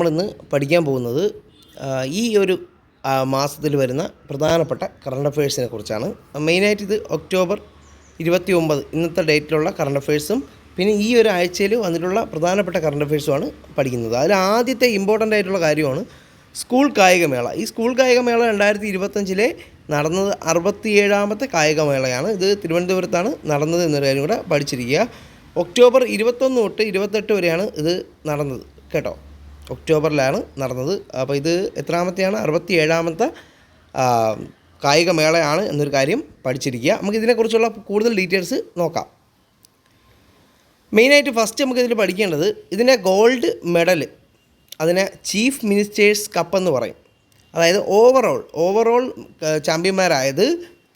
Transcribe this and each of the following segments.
നമ്മളിന്ന് പഠിക്കാൻ പോകുന്നത് ഈ ഒരു മാസത്തിൽ വരുന്ന പ്രധാനപ്പെട്ട കറണ്ട് അഫയേഴ്സിനെ കുറിച്ചാണ്. മെയിനായിട്ട് ഇത് ഒക്ടോബർ ഇരുപത്തി ഒമ്പത് ഇന്നത്തെ ഡേറ്റിലുള്ള കറണ്ട് അഫയേഴ്സും പിന്നെ ഈ ഒരു ആഴ്ചയിൽ വന്നിട്ടുള്ള പ്രധാനപ്പെട്ട കറണ്ട് അഫയേഴ്സുമാണ് പഠിക്കുന്നത്. അതിൽ ആദ്യത്തെ ഇമ്പോർട്ടന്റ് ആയിട്ടുള്ള കാര്യമാണ് സ്കൂൾ കായികമേള. ഈ സ്കൂൾ കായികമേള രണ്ടായിരത്തി ഇരുപത്തഞ്ചിലെ നടന്നത് അറുപത്തിയേഴാമത്തെ കായികമേളയാണ്. ഇത് തിരുവനന്തപുരത്താണ് നടന്നത് എന്നൊരു കാര്യം കൂടെ പഠിച്ചിരിക്കുക. ഒക്ടോബർ ഇരുപത്തൊന്ന് തൊട്ട് ഇരുപത്തെട്ട് വരെയാണ് ഇത് നടന്നത്. കേട്ടോ? ഒക്ടോബറിലാണ് നടന്നത്. അപ്പോൾ ഇത് എത്രാമത്തെയാണ്? അറുപത്തി ഏഴാമത്തെ കായികമേളയാണ് എന്നൊരു കാര്യം പഠിച്ചിരിക്കുക. നമുക്ക് ഇതിനെക്കുറിച്ചുള്ള കൂടുതൽ ഡീറ്റെയിൽസ് നോക്കാം. മെയിനായിട്ട് ഫസ്റ്റ് നമുക്ക് ഇതിൽ പഠിക്കേണ്ടത് ഇതിന്റെ ഗോൾഡ് മെഡൽ അതിനെ ചീഫ് മിനിസ്റ്റേഴ്സ് കപ്പ് എന്ന് പറയും. അതായത് ഓവറോൾ ഓവറോൾ ചാമ്പ്യന്മാരായത്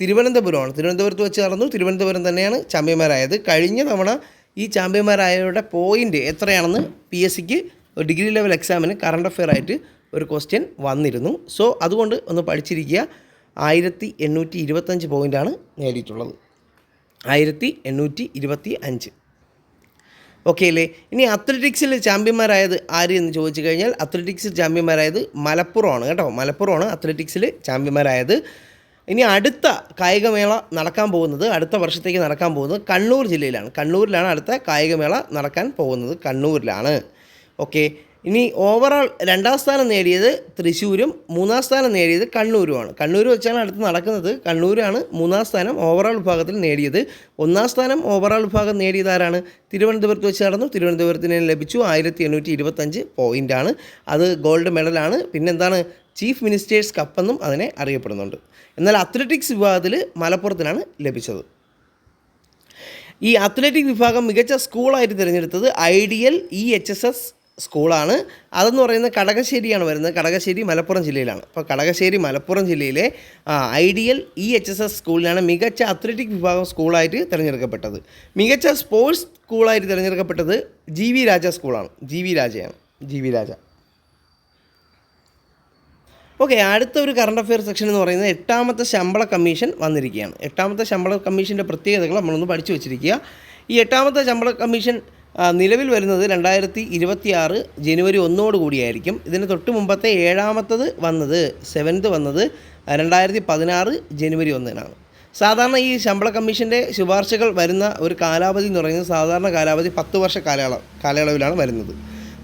തിരുവനന്തപുരമാണ്. തിരുവനന്തപുരത്ത് വെച്ച് നടന്നു തിരുവനന്തപുരം തന്നെയാണ് ചാമ്പ്യന്മാരായത്. കഴിഞ്ഞ തവണ ഈ ചാമ്പ്യന്മാരായവരുടെ പോയിന്റ് എത്രയാണെന്ന് പി എസ് സിക്ക് ഡിഗ്രി ലെവൽ എക്സാമിന് കറണ്ട് അഫെയർ ആയിട്ട് ഒരു ക്വസ്റ്റ്യൻ വന്നിരുന്നു. സോ അതുകൊണ്ട് ഒന്ന് പഠിച്ചിരിക്കുക. ആയിരത്തി എണ്ണൂറ്റി ഇരുപത്തഞ്ച് പോയിന്റാണ് നേടിയിട്ടുള്ളത്. ആയിരത്തി എണ്ണൂറ്റി ഇരുപത്തി അഞ്ച് ഓക്കെ അല്ലേ ഇനി അത്ലറ്റിക്സിൽ ചാമ്പ്യന്മാരായത് ആര് എന്ന് ചോദിച്ചു കഴിഞ്ഞാൽ അത്ലറ്റിക്സിൽ ചാമ്പ്യന്മാരായത് മലപ്പുറമാണ് കേട്ടോ. മലപ്പുറമാണ് അത്ലറ്റിക്സിൽ ചാമ്പ്യന്മാരായത്. ഇനി അടുത്ത കായികമേള നടക്കാൻ പോകുന്നത് അടുത്ത വർഷത്തേക്ക് നടക്കാൻ പോകുന്നത് കണ്ണൂർ ജില്ലയിലാണ്. കണ്ണൂരിലാണ് അടുത്ത കായികമേള നടക്കാൻ പോകുന്നത്. കണ്ണൂരിലാണ്. ഓക്കെ. ഇനി ഓവറോൾ രണ്ടാം സ്ഥാനം നേടിയത് തൃശ്ശൂരും മൂന്നാം സ്ഥാനം നേടിയത് കണ്ണൂരുമാണ്. കണ്ണൂർ വെച്ചാണ് അടുത്ത് നടക്കുന്നത്. കണ്ണൂരാണ് മൂന്നാം സ്ഥാനം ഓവറോൾ വിഭാഗത്തിൽ നേടിയത്. ഒന്നാം സ്ഥാനം ഓവറോൾ വിഭാഗം നേടിയത് ആരാണ്? തിരുവനന്തപുരത്ത് വെച്ച് നടന്നു. തിരുവനന്തപുരത്തിന് ലഭിച്ചു ആയിരത്തി എണ്ണൂറ്റി ഇരുപത്തഞ്ച് പോയിന്റാണ് അത് ഗോൾഡ് മെഡലാണ് പിന്നെന്താണ്? ചീഫ് മിനിസ്റ്റേഴ്സ് കപ്പെന്നും അതിനെ അറിയപ്പെടുന്നുണ്ട്. എന്നാൽ അത്ലറ്റിക്സ് വിഭാഗത്തിൽ മലപ്പുറത്തിനാണ് ലഭിച്ചത്. ഈ അത്ലറ്റിക് വിഭാഗം മികച്ച സ്കൂളായിട്ട് തിരഞ്ഞെടുത്തത് ideal E H S S സ്കൂളാണ്. അതെന്ന് പറയുന്നത് കടകശ്ശേരിയാണ് വരുന്നത്. കടകശ്ശേരി മലപ്പുറം ജില്ലയിലാണ്. അപ്പോൾ കടകശ്ശേരി മലപ്പുറം ജില്ലയിലെ ideal E H S S സ്കൂളിലാണ് മികച്ച അത്ലറ്റിക് വിഭാഗം സ്കൂളായിട്ട് തിരഞ്ഞെടുക്കപ്പെട്ടത്. മികച്ച സ്പോർട്സ് സ്കൂളായിട്ട് തിരഞ്ഞെടുക്കപ്പെട്ടത് ജി വി രാജ സ്കൂളാണ്. G V രാജയാണ്. G V Raja. Okay അടുത്ത ഒരു കറണ്ട് അഫെയർ സെക്ഷൻ എന്ന് പറയുന്നത് എട്ടാമത്തെ ശമ്പള കമ്മീഷൻ വന്നിരിക്കുകയാണ്. എട്ടാമത്തെ ശമ്പള കമ്മീഷന്റെ പ്രത്യേകതകൾ നമ്മളൊന്ന് പഠിച്ചു വച്ചിരിക്കുക. ഈ എട്ടാമത്തെ ശമ്പള കമ്മീഷൻ നിലവിൽ വരുന്നത് രണ്ടായിരത്തി ഇരുപത്തി ആറ് ജനുവരി ഒന്നോട് കൂടിയായിരിക്കും. ഇതിന് തൊട്ട് മുമ്പത്തെ ഏഴാമത്തത് വന്നത് സെവൻത്ത് വന്നത് രണ്ടായിരത്തി പതിനാറ് ജനുവരി ഒന്നിനാണ്. സാധാരണ ഈ ശമ്പള കമ്മീഷന്റെ ശുപാർശകൾ വരുന്ന ഒരു കാലാവധി എന്ന് പറയുന്നത് സാധാരണ കാലാവധി പത്ത് വർഷ കാലയള കാലയളവിലാണ് വരുന്നത്.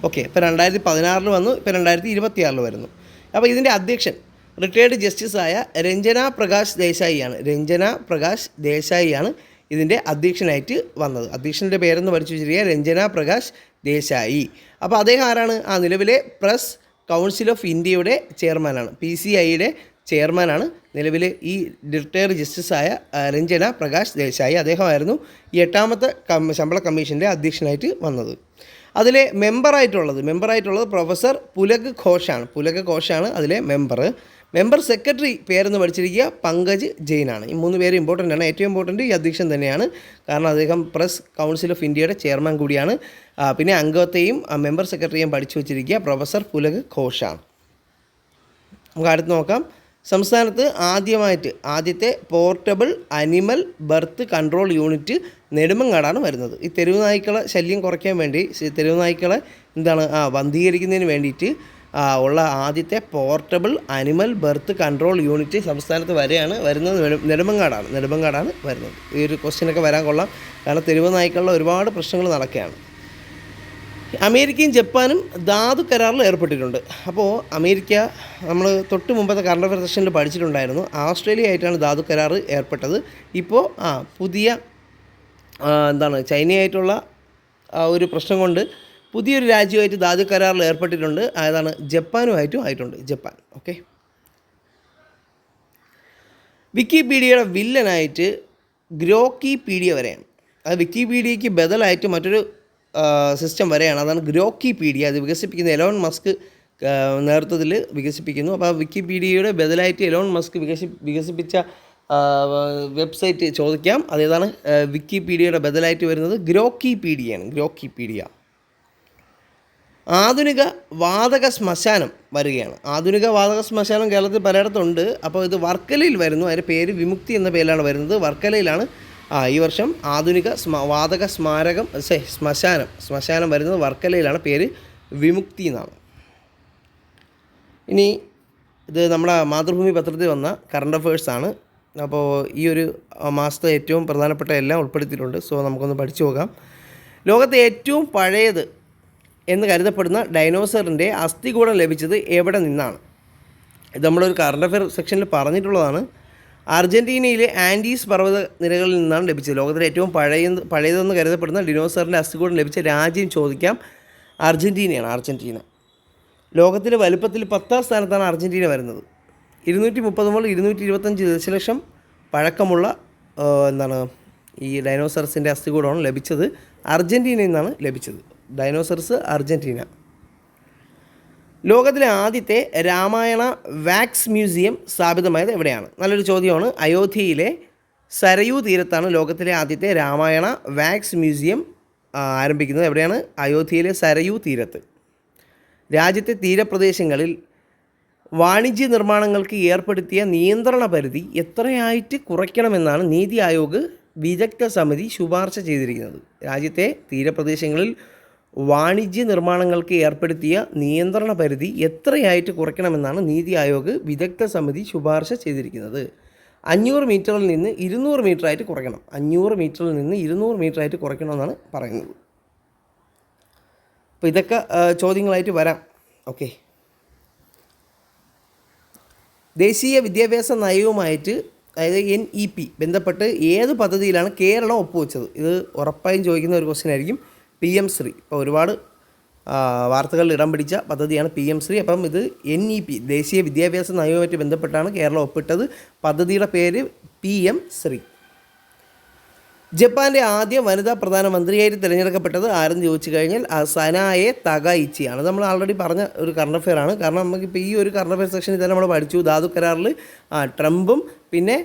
ഓക്കെ ഇപ്പോൾ രണ്ടായിരത്തി പതിനാറിൽ വന്നു ഇപ്പോൾ രണ്ടായിരത്തി ഇരുപത്തി ആറിൽ വരുന്നു. അപ്പോൾ ഇതിന്റെ അധ്യക്ഷൻ റിട്ടയേർഡ് ജസ്റ്റിസായ രഞ്ജന പ്രകാശ് ദേശായിയാണ്. രഞ്ജന പ്രകാശ് ദേശായിയാണ് ഇതിന്റെ അധ്യക്ഷനായിട്ട് വന്നത്. അധ്യക്ഷന്റെ പേരെന്ന് പഠിച്ചു വെച്ചിരിക്കുക രഞ്ജന പ്രകാശ് ദേശായി. അപ്പോൾ അദ്ദേഹം ആരാണ്? ആ നിലവിലെ പ്രസ് കൗൺസിൽ ഓഫ് ഇന്ത്യയുടെ ചെയർമാനാണ്. പി സി ഐയുടെ ചെയർമാനാണ് നിലവിൽ ഈ റിട്ടയർഡ് ജസ്റ്റിസായ രഞ്ജന പ്രകാശ് ദേശായി. അദ്ദേഹമായിരുന്നു എട്ടാമത്തെ ശമ്പള കമ്മീഷന്റെ അധ്യക്ഷനായിട്ട് വന്നത്. അതിലെ മെമ്പറായിട്ടുള്ളത് മെമ്പറായിട്ടുള്ളത് പ്രൊഫസർ പുലക് ഘോഷാണ്. പുലക് ഘോഷാണ് അതിലെ മെമ്പർ മെമ്പർ സെക്രട്ടറി പേരെന്ന് പഠിച്ചിരിക്കുക പങ്കജ് ജെയിനാണ്. ഈ മൂന്ന് പേര് ഇമ്പോർട്ടന്റ് ആണ്. ഏറ്റവും ഇമ്പോർട്ടന്റ് ഈ അധ്യക്ഷൻ തന്നെയാണ്. കാരണം അദ്ദേഹം പ്രസ് കൗൺസിൽ ഓഫ് ഇന്ത്യയുടെ ചെയർമാൻ കൂടിയാണ്. പിന്നെ അംഗത്തെയും മെമ്പർ സെക്രട്ടറിയും പഠിച്ചു വച്ചിരിക്കുക പ്രൊഫസർ പുലക് ഘോഷാണ്. നമുക്ക് അടുത്ത് നോക്കാം. സംസ്ഥാനത്ത് ആദ്യമായിട്ട് ആദ്യത്തെ portable animal birth control unit നെടുമങ്ങാടാണ് വരുന്നത്. ഈ തെരുവ് നായ്ക്കളെ ശല്യം കുറയ്ക്കാൻ വേണ്ടി തെരുവ് നായ്ക്കളെ എന്താണ് ആ വന്ധീകരിക്കുന്നതിന് വേണ്ടിയിട്ട് ഉള്ള ആദ്യത്തെ portable animal birth control unit സംസ്ഥാനത്ത് വരെയാണ് വരുന്നത്. നെടു- നെടുമങ്ങാടാണ് നെടുമങ്ങാടാണ് വരുന്നത്. ഈ ഒരു ക്വസ്റ്റ്യനൊക്കെ വരാൻ കൊള്ളാം. കാരണം തെരുവ് നായ്ക്കളുടെ ഒരുപാട് പ്രശ്നങ്ങൾ നടക്കുകയാണ്. അമേരിക്കയും ജപ്പാനും ധാതു കരാറിൽ ഏർപ്പെട്ടിട്ടുണ്ട്. അപ്പോൾ അമേരിക്ക നമ്മൾ തൊട്ട് മുമ്പത്തെ കറണ്ട് സെഷനിൽ പഠിച്ചിട്ടുണ്ടായിരുന്നു. ആസ്ട്രേലിയ ആയിട്ടാണ് ധാതു കരാർ ഏർപ്പെട്ടത്. ഇപ്പോൾ ആ പുതിയ എന്താണ് ചൈനയായിട്ടുള്ള ഒരു പ്രശ്നം കൊണ്ട് പുതിയൊരു രാജ്യമായിട്ട് ധാതു കരാറിൽ ഏർപ്പെട്ടിട്ടുണ്ട്. അതാണ് ജപ്പാനുമായിട്ടും ആയിട്ടുണ്ട് ജപ്പാൻ. ഓക്കെ. വിക്കിപീഡിയയുടെ വില്ലനായിട്ട് ഗ്രോക്കിപീഡിയ വരെയാണ്. അത് വിക്കിപീഡിയയ്ക്ക് ബദലായിട്ട് മറ്റൊരു സിസ്റ്റം വരെയാണ്. അതാണ് ഗ്രോക്കിപീഡിയ. അത് വികസിപ്പിക്കുന്ന എലോൺ മസ്ക് നേതൃത്വത്തിൽ വികസിപ്പിക്കുന്നു. അപ്പോൾ ആ വിക്കിപീഡിയയുടെ ബദലായിട്ട് എലോൺ മസ്ക് വികസി വികസിപ്പിച്ച വെബ്സൈറ്റ് ചോദിക്കാം. അതേതാണ് വിക്കിപീഡിയയുടെ ബദലായിട്ട് വരുന്നത് ഗ്രോക്കിപീഡിയയാണ്. ഗ്രോക്കിപീഡിയ. ആധുനിക വാതക ശ്മശാനം വരികയാണ്. ആധുനിക വാതക ശ്മശാനം കേരളത്തിൽ പലയിടത്തുണ്ട്. അപ്പോൾ ഇത് വർക്കലയിൽ വരുന്നു. അതിന്റെ പേര് വിമുക്തി എന്ന പേരിലാണ് വരുന്നത്. വർക്കലയിലാണ് ആ ഈ വർഷം ആധുനിക വാതക സ്മാരകം ശ്മശാനം ശ്മശാനം വരുന്നത് വർക്കലയിലാണ് പേര് വിമുക്തി എന്നാണ്. ഇനി ഇത് നമ്മുടെ മാതൃഭൂമി പത്രത്തിൽ വന്ന കറണ്ട് അഫേഴ്സാണ് അപ്പോൾ ഈ ഒരു മാസത്തെ ഏറ്റവും പ്രധാനപ്പെട്ട എല്ലാം ഉൾപ്പെടുത്തിയിട്ടുണ്ട്. സോ നമുക്കൊന്ന് പഠിച്ചു നോക്കാം ലോകത്തെ ഏറ്റവും പഴയത് എന്ന് കരുതപ്പെടുന്ന ഡൈനോസറിന്റെ അസ്ഥികൂടം ലഭിച്ചത് എവിടെ നിന്നാണ്? ഇത് നമ്മളൊരു കറണ്ട് അഫെയർ സെക്ഷനിൽ പറഞ്ഞിട്ടുള്ളതാണ്. അർജന്റീനയിലെ ആൻഡീസ് പർവത നിരകളിൽ നിന്നാണ് ലഭിച്ചത്. ലോകത്തിലെ ഏറ്റവും പഴയ പഴയതെന്ന് കരുതപ്പെടുന്ന ഡിനോസറിന്റെ അസ്ഥികൂടം ലഭിച്ച രാജ്യം ചോദിക്കാം അർജന്റീനയാണ് അർജന്റീന ലോകത്തിലെ വലുപ്പത്തിൽ പത്താം സ്ഥാനത്താണ് അർജന്റീന വരുന്നത്. ഇരുന്നൂറ്റി മുപ്പത് മുതൽ ഇരുന്നൂറ്റി ഇരുപത്തഞ്ച് ദശലക്ഷം പഴക്കമുള്ള എന്താണ് ഈ ഡൈനോസറസിന്റെ അസ്ഥികൂടമാണ് ലഭിച്ചത്. അർജന്റീനയിൽ നിന്നാണ് ലഭിച്ചത്. ഡൈനോസറസ് അർജന്റീന ലോകത്തിലെ ആദ്യത്തെ രാമായണ വാക്സ് മ്യൂസിയം സ്ഥാപിതമായത് എവിടെയാണ്? നല്ലൊരു ചോദ്യമാണ്. അയോധ്യയിലെ സരയൂ തീരത്താണ് ലോകത്തിലെ ആദ്യത്തെ രാമായണ വാക്സ് മ്യൂസിയം ആരംഭിക്കുന്നത്. എവിടെയാണ്? അയോധ്യയിലെ സരയൂ തീരത്ത്. രാജ്യത്തെ തീരപ്രദേശങ്ങളിൽ വാണിജ്യ നിർമ്മാണങ്ങൾക്ക് ഏർപ്പെടുത്തിയ നിയന്ത്രണ പരിധി എത്രയായിട്ട് കുറയ്ക്കണമെന്നാണ് നീതി ആയോഗ് വിദഗ്ധ സമിതി ശുപാർശ ചെയ്തിരിക്കുന്നത്. രാജ്യത്തെ തീരപ്രദേശങ്ങളിൽ വാണിജ്യ നിർമ്മാണങ്ങൾക്ക് ഏർപ്പെടുത്തിയ നിയന്ത്രണ പരിധി എത്രയായിട്ട് കുറയ്ക്കണമെന്നാണ് നീതി ആയോഗ് വിദഗ്ധ സമിതി ശുപാർശ ചെയ്തിരിക്കുന്നത്. അഞ്ഞൂറ് മീറ്ററിൽ നിന്ന് ഇരുന്നൂറ് മീറ്ററായിട്ട് കുറയ്ക്കണം. അഞ്ഞൂറ് മീറ്ററിൽ നിന്ന് ഇരുന്നൂറ് മീറ്ററായിട്ട് കുറയ്ക്കണമെന്നാണ് പറയുന്നത്. അപ്പോൾ ഇതൊക്കെ ചോദ്യങ്ങളായിട്ട് വരാം. ഓക്കെ. ദേശീയ വിദ്യാഭ്യാസ നയവുമായിട്ട് അതായത് എൻ ഇ പി ബന്ധപ്പെട്ട് ഏത് പദ്ധതിയിലാണ് കേരളം ഒപ്പുവെച്ചത്? ഇത് ഉറപ്പായും ചോദിക്കുന്ന ഒരു ക്വസ്റ്റ്യൻ ആയിരിക്കും. P M Shri. ഇപ്പോൾ ഒരുപാട് വാർത്തകളിൽ ഇടം പിടിച്ച പദ്ധതിയാണ് പി എം ശ്രീ. അപ്പം ഇത് എൻ ഇ പി ദേശീയ വിദ്യാഭ്യാസ നയവുമായിട്ട് ബന്ധപ്പെട്ടാണ് കേരളം ഒപ്പിട്ടത് പദ്ധതിയുടെ പേര് പി എം ശ്രീ. ജപ്പാന്റെ ആദ്യ വനിതാ പ്രധാനമന്ത്രിയായിട്ട് തിരഞ്ഞെടുക്കപ്പെട്ടത് ആരെന്ന് ചോദിച്ചു കഴിഞ്ഞാൽ സനായെ തകയിച്ചിയാണ് നമ്മൾ ആൾറെഡി പറഞ്ഞ ഒരു കറണ്ട് അഫെയർ ആണ്. കാരണം നമുക്കിപ്പോൾ ഈ ഒരു കറണ്ട് അഫെയർ സെക്ഷനിൽ തന്നെ നമ്മൾ പഠിച്ചു. ധാതു കരാറിൽ ട്രംപും പിന്നെ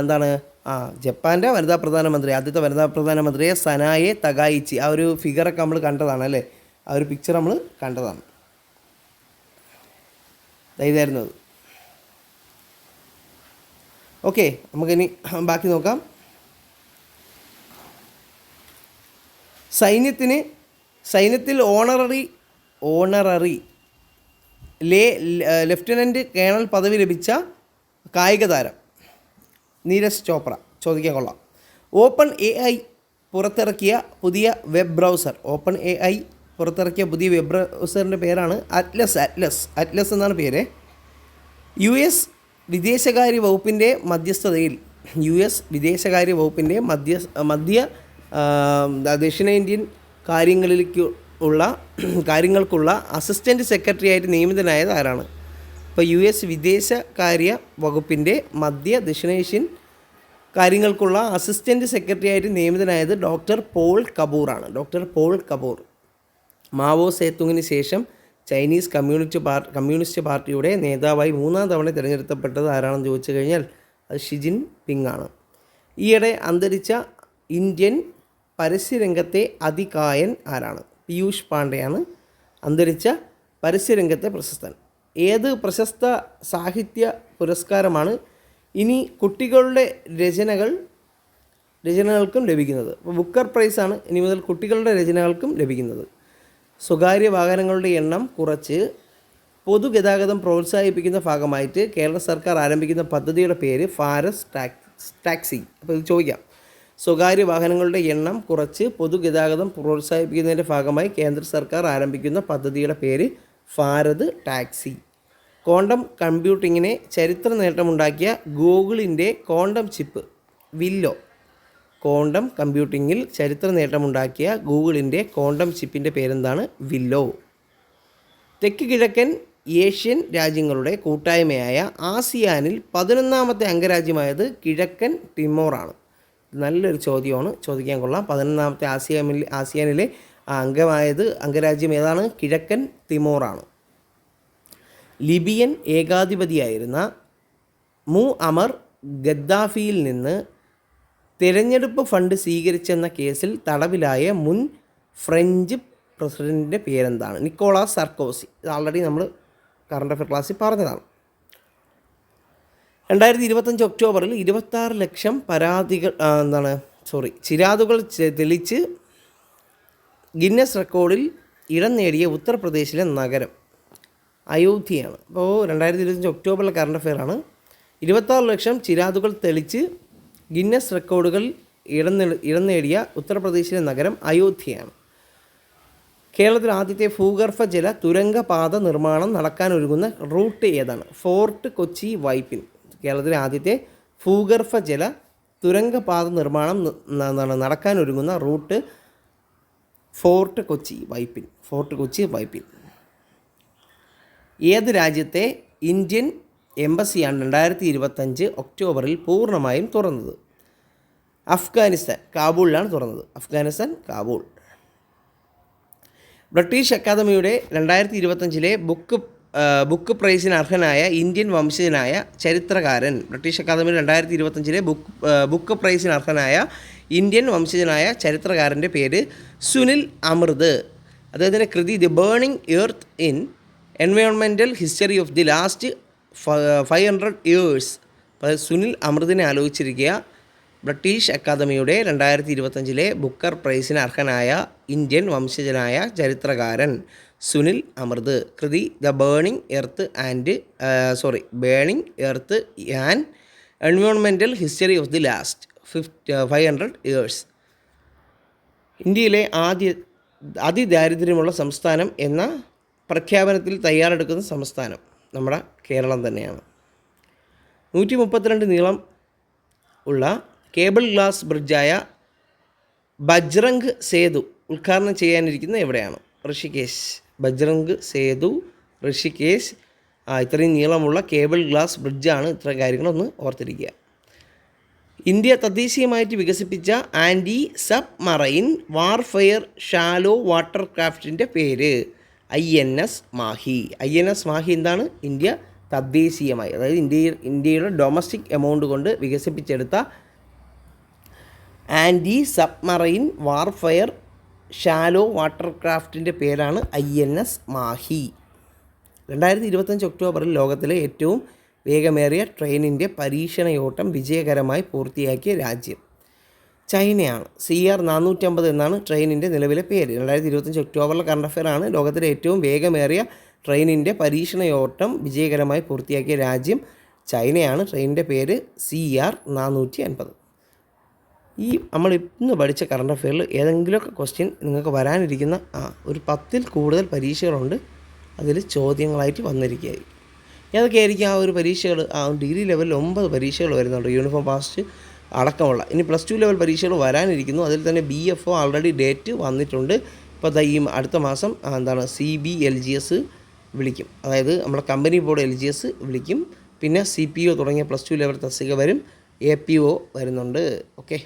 എന്താണ് ആ ജപ്പാന്റെ വനിതാ പ്രധാനമന്ത്രി ആദ്യത്തെ വനിതാ പ്രധാനമന്ത്രിയെ സനായെ തകായിച്ചി. ആ ഒരു ഫിഗറൊക്കെ നമ്മൾ കണ്ടതാണ് അല്ലേ? ആ ഒരു പിക്ചർ നമ്മൾ കണ്ടതാണ്. ഇതായിരുന്നു അത്. ഓക്കെ നമുക്കിനി ബാക്കി നോക്കാം. സൈന്യത്തിന് സൈന്യത്തിൽ ഓണററി ഓണററി ലേ ലെഫ്റ്റനന്റ് കേണൽ പദവി ലഭിച്ച കായിക താരം നീരജ് ചോപ്ര. ചോദിക്കാൻ കൊള്ളാം. ഓപ്പൺ എ ഐ പുറത്തിറക്കിയ പുതിയ web browser open A I പുറത്തിറക്കിയ പുതിയ വെബ് ബ്രൗസറിന്റെ പേരാണ് അറ്റ്ലസ് അറ്റ്ലസ് അറ്റ്ലസ് എന്നാണ് പേര്. യു എസ് വിദേശകാര്യ വകുപ്പിന്റെ മധ്യസ്ഥതയിൽ യു എസ് വിദേശകാര്യ വകുപ്പിന്റെ മധ്യ മധ്യ ദക്ഷിണേന്ത്യൻ കാര്യങ്ങളിലേക്ക് ഉള്ള കാര്യങ്ങൾക്കുള്ള അസിസ്റ്റന്റ് സെക്രട്ടറി ആയിട്ട് നിയമിതനായത് ആരാണ്? ഇപ്പോൾ യു എസ് വിദേശകാര്യ വകുപ്പിന്റെ മധ്യ ദക്ഷിണേഷ്യൻ കാര്യങ്ങൾക്കുള്ള അസിസ്റ്റന്റ് സെക്രട്ടറി ആയിട്ട് നിയമിതനായത് doctor Paul കപൂറാണ്. Doctor Paul Kapur. Mao സേത്തുങ്ങിന് ശേഷം ചൈനീസ് കമ്മ്യൂണിസ്റ്റ് പാർ കമ്മ്യൂണിസ്റ്റ് പാർട്ടിയുടെ നേതാവായി മൂന്നാം തവണ തിരഞ്ഞെടുക്കപ്പെട്ടത് ആരാണെന്ന് ചോദിച്ചു കഴിഞ്ഞാൽ അത് ഷിജിൻ പിങ് ആണ്. ഈയിടെ അന്തരിച്ച ഇന്ത്യൻ പരസ്യരംഗത്തെ അതികായൻ ആരാണ്? പീയൂഷ് പാണ്ഡെയാണ് അന്തരിച്ച പരസ്യരംഗത്തെ പ്രശസ്തൻ. ഏത് പ്രശസ്ത സാഹിത്യ പുരസ്കാരമാണ് ഇനി കുട്ടികളുടെ രചനകൾ രചനകൾക്കും ലഭിക്കുന്നത്. അപ്പോൾ ബുക്കർ പ്രൈസാണ് ഇനി മുതൽ കുട്ടികളുടെ രചനകൾക്കും ലഭിക്കുന്നത്. സ്വകാര്യ വാഹനങ്ങളുടെ എണ്ണം കുറച്ച് പൊതുഗതാഗതം പ്രോത്സാഹിപ്പിക്കുന്ന ഭാഗമായിട്ട് കേരള സർക്കാർ ആരംഭിക്കുന്ന പദ്ധതിയുടെ പേര് ഫാരസ് ടാക്സ്. അപ്പോൾ ഇത് ചോദിക്കാം. സ്വകാര്യ വാഹനങ്ങളുടെ എണ്ണം കുറച്ച് പൊതുഗതാഗതം പ്രോത്സാഹിപ്പിക്കുന്നതിന്റെ ഭാഗമായി കേന്ദ്ര സർക്കാർ ആരംഭിക്കുന്ന പദ്ധതിയുടെ പേര് ഫാരദ് ടാക്സി. ക്വാണ്ടം കമ്പ്യൂട്ടിങ്ങിനെ ചരിത്ര നേട്ടമുണ്ടാക്കിയ ഗൂഗിളിന്റെ ക്വാണ്ടം ചിപ്പ് വില്ലോ. ക്വാണ്ടം കമ്പ്യൂട്ടിങ്ങിൽ ചരിത്ര നേട്ടമുണ്ടാക്കിയ ഗൂഗിളിന്റെ ക്വാണ്ടം ചിപ്പിന്റെ പേരെന്താണ്? വില്ലോ. തെക്ക് കിഴക്കൻ ഏഷ്യൻ രാജ്യങ്ങളുടെ കൂട്ടായ്മയായ ആസിയാനിൽ പതിനൊന്നാമത്തെ അംഗരാജ്യമായത് കിഴക്കൻ ടിമോറാണ്. നല്ലൊരു ചോദ്യമാണ്. ചോദിക്കാൻ കൊള്ളാം. പതിനൊന്നാമത്തെ ആസിയാമിൽ ആസിയാനിലെ അംഗമായത് അംഗരാജ്യം ഏതാണ്? കിഴക്കൻ തിമോറാണ് ലിബിയൻ ഏകാധിപതിയായിരുന്ന മു അമർ ഗദ്ദാഫിയിൽ നിന്ന് തിരഞ്ഞെടുപ്പ് ഫണ്ട് സ്വീകരിച്ചെന്ന കേസിൽ തടവിലായ മുൻ ഫ്രഞ്ച് പ്രസിഡന്റിന്റെ പേരെന്താണ്? Nicolas Sarkozy. ഇത് ആൾറെഡി നമ്മൾ കറണ്ട് അഫയർ ക്ലാസ്സിൽ പറഞ്ഞതാണ്. രണ്ടായിരത്തി ഇരുപത്തഞ്ച് ഒക്ടോബറിൽ ഇരുപത്താറ് ലക്ഷം പരാതികൾ എന്താണ് സോറി ചിരാതുകൾ തെളിച്ച് ഗിന്നസ് റെക്കോർഡിൽ ഇടം നേടിയ ഉത്തർപ്രദേശിലെ നഗരം. അയോധ്യയാണ് അപ്പോൾ രണ്ടായിരത്തി ഇരുപത്തഞ്ച് ഒക്ടോബറിലെ കറണ്ട് അഫെയർ ആണ്. ഇരുപത്താറ് ലക്ഷം ചിരാതുകൾ തെളിച്ച് ഗിന്നസ് റെക്കോർഡുകൾ ഇടം ഇടം നേടിയ ഉത്തർപ്രദേശിലെ നഗരം അയോധ്യയാണ് കേരളത്തിൽ ആദ്യത്തെ ഭൂഗർഭ ജല തുരങ്കപാത നിർമ്മാണം നടക്കാനൊരുങ്ങുന്ന റൂട്ട് ഏതാണ്? ഫോർട്ട് കൊച്ചി വൈപ്പിൻ. കേരളത്തിലെ ആദ്യത്തെ ഭൂഗർഭ ജല തുരങ്കപാത നിർമ്മാണം നടക്കാനൊരുങ്ങുന്ന route fort Kochi Vypin. Fort Kochi Vypin. ഏത് രാജ്യത്തെ ഇന്ത്യൻ എംബസിയാണ് രണ്ടായിരത്തി ഇരുപത്തഞ്ച് ഒക്ടോബറിൽ പൂർണമായും തുറന്നത്? അഫ്ഗാനിസ്ഥാൻ കാബൂളിലാണ് തുറന്നത്. അഫ്ഗാനിസ്ഥാൻ കാബൂൾ. ബ്രിട്ടീഷ് അക്കാദമിയുടെ രണ്ടായിരത്തി ഇരുപത്തഞ്ചിലെ ബുക്ക് ബുക്ക് പ്രൈസിന് അർഹനായ ഇന്ത്യൻ വംശജനായ ചരിത്രകാരൻ ബ്രിട്ടീഷ് അക്കാദമി രണ്ടായിരത്തി ഇരുപത്തഞ്ചിലെ ബുക്ക് ബുക്ക് പ്രൈസിന് അർഹനായ ഇന്ത്യൻ വംശജനായ ചരിത്രകാരന്റെ പേര് സുനിൽ അമൃത്. അദ്ദേഹത്തിന്റെ കൃതി the burning earth in എൻവയോൺമെന്റൽ history of the last five hundred years Sunil അമൃതിനെ ആലോചിച്ചിരിക്കുക. ബ്രിട്ടീഷ് അക്കാദമിയുടെ രണ്ടായിരത്തി ഇരുപത്തഞ്ചിലെ ബുക്കർ പ്രൈസിന് അർഹനായ ഇന്ത്യൻ വംശജനായ ചരിത്രകാരൻ സുനിൽ അമൃത്. കൃതി the burning earth and sorry burning earth and എൻവയോൺമെന്റൽ history of the last fifth five hundred years ഇന്ത്യയിലെ ആദ്യ അതിദാരിദ്ര്യമുള്ള സംസ്ഥാനം എന്ന പ്രഖ്യാപനത്തിൽ തയ്യാറെടുക്കുന്ന സംസ്ഥാനം നമ്മുടെ കേരളം തന്നെയാണ്. നൂറ്റി മുപ്പത്തിരണ്ട് നീളം ഉള്ള കേബിൾ ഗ്ലാസ് ബ്രിഡ്ജായ ബജ്രംഗ് സേതു ഉദ്ഘാടനം ചെയ്യാനിരിക്കുന്ന എവിടെയാണ്? ഋഷികേശ്. ബജ്രംഗ് സേതു ഋഷികേശ്. ഇത്രയും നീളമുള്ള കേബിൾ ഗ്ലാസ് ബ്രിഡ്ജാണ് ഇത്ര കാര്യങ്ങളൊന്ന് ഓർത്തിരിക്കുക. ഇന്ത്യ തദ്ദേശീയമായിട്ട് വികസിപ്പിച്ച anti submarine warfare shallow water ക്രാഫ്റ്റിന്റെ പേര്. I N S Mahi. I N S Mahi എന്താണ്? ഇന്ത്യ തദ്ദേശീയമായി അതായത് ഇന്ത്യയിൽ ഇന്ത്യയുടെ ഡൊമസ്റ്റിക് എമൗണ്ട് കൊണ്ട് വികസിപ്പിച്ചെടുത്ത anti submarine warfare shallow water ക്രാഫ്റ്റിന്റെ പേരാണ് ഐ എൻ എസ് മാഹി. രണ്ടായിരത്തി ഇരുപത്തഞ്ച് ഒക്ടോബറിൽ ലോകത്തിലെ ഏറ്റവും വേഗമേറിയ ട്രെയിനിന്റെ പരീക്ഷണയോട്ടം വിജയകരമായി പൂർത്തിയാക്കിയ രാജ്യം. ചൈനയാണ്. സി ആർ നാനൂറ്റമ്പത് എന്നാണ് ട്രെയിനിന്റെ നിലവിലെ പേര്. രണ്ടായിരത്തി ഇരുപത്തഞ്ച് ഒക്ടോബറിലെ കറണ്ട് ആണ് ലോകത്തിലെ ഏറ്റവും വേഗമേറിയ ട്രെയിനിന്റെ പരീക്ഷണയോട്ടം വിജയകരമായി പൂർത്തിയാക്കിയ രാജ്യം ചൈനയാണ്. ട്രെയിനിന്റെ പേര് സി ആർ നാനൂറ്റി അൻപത് ഈ നമ്മൾ ഇന്ന് പഠിച്ച കറണ്ട് അഫെയറിൽ ഏതെങ്കിലുമൊക്കെ ക്വസ്റ്റ്യൻ നിങ്ങൾക്ക് വരാനിരിക്കുന്ന ആ ഒരു പത്തിൽ കൂടുതൽ പരീക്ഷകളുണ്ട്. അതിൽ ചോദ്യങ്ങളായിട്ട് വന്നിരിക്കുകയായിരിക്കും. ഏതൊക്കെയായിരിക്കും ആ ഒരു പരീക്ഷകൾ? ആ ഡിഗ്രി ലെവലിൽ ഒമ്പത് പരീക്ഷകൾ വരുന്നുണ്ട്. യൂണിഫോം പാസ്റ്റ് അടക്കമുള്ള. ഇനി പ്ലസ് ടു ലെവൽ പരീക്ഷകൾ വരാനിരിക്കുന്നു. അതിൽ തന്നെ B F O already date വന്നിട്ടുണ്ട്. ഇപ്പോൾ ഈ അടുത്ത മാസം എന്താണ് C B L G S വിളിക്കും. അതായത് നമ്മുടെ company board L G S വിളിക്കും. പിന്നെ സി പി ഒ തുടങ്ങിയ പ്ലസ് ടു ലെവൽ തസ്തിക വരും. എ പി ഒ വരുന്നുണ്ട്. ഓക്കെ